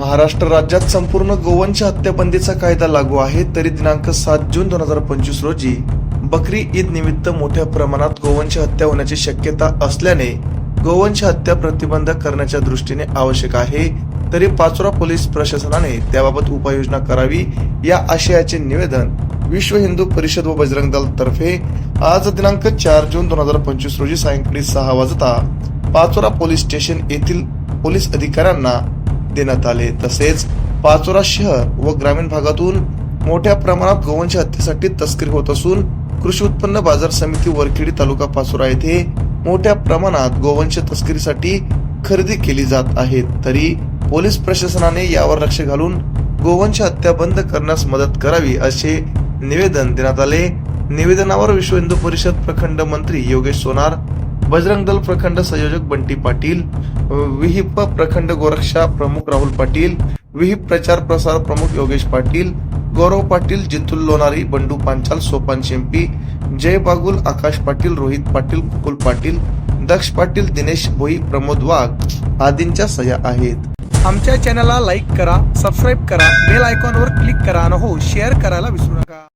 महाराष्ट्र राज्यात संपूर्ण गोवंश हत्याबंदीचा कायदा लागू आहे तरी दिनांक सात जून दोन हजार पंचवीस रोजी बकरी ईद निमित्त मोठ्या प्रमाणात गोवंश हत्या होण्याची शक्यता असल्याने गोवंश हत्या प्रतिबंध करण्याच्या दृष्टीने आवश्यक आहे. तरी पाचोरा पोलीस प्रशासनाने त्याबाबत उपाययोजना करावी या आशयाचे निवेदन विश्व हिंदू परिषद व बजरंग दल तर्फे आज दिनांक चार जून दोन हजार पंचवीस रोजी सायंकाळी सहा वाजता पाचोरा पोलीस स्टेशन येथील पोलीस अधिकाऱ्यांना देण्यात आले. तसेच पाचोरा शहर व ग्रामीण भागातून मोठ्या प्रमाणात गोवंश हत्येसाठी तस्करी होत असून कृषी उत्पन्न बाजार समिती वरखेडी तालुका पाचोरा येथे मोठ्या प्रमाणात गोवंश तस्करीसाठी खरेदी केली जात आहे. तरी पोलीस प्रशासनाने यावर लक्ष घालून गोवंश हत्या बंद करण्यास मदत करावी असे निवेदन देण्यात आले. निवेदनावर विश्व हिंदू परिषद प्रखंड मंत्री योगेश सोनार बजरंग दल प्रखंड संयोजक बंटी पाटील विहिप प्रखंड गोरक्षा प्रमुख राहुल पाटील विहिप प्रचार प्रसार प्रमुख योगेश पाटील गौरव पाटील जितुल लोणारी बंडू पांचाल सोपान शेंपी जय बागुल आकाश पाटील रोहित पाटील कुकुल पाटील दक्ष पाटील दिनेश भोई प्रमोद वाघ आदींच्या सह्या आहेत. आमच्या चॅनलला लाईक करा सबस्क्राईब करा बेल आयकॉनवर क्लिक करा आणि हो शेअर करायला विसरू नका.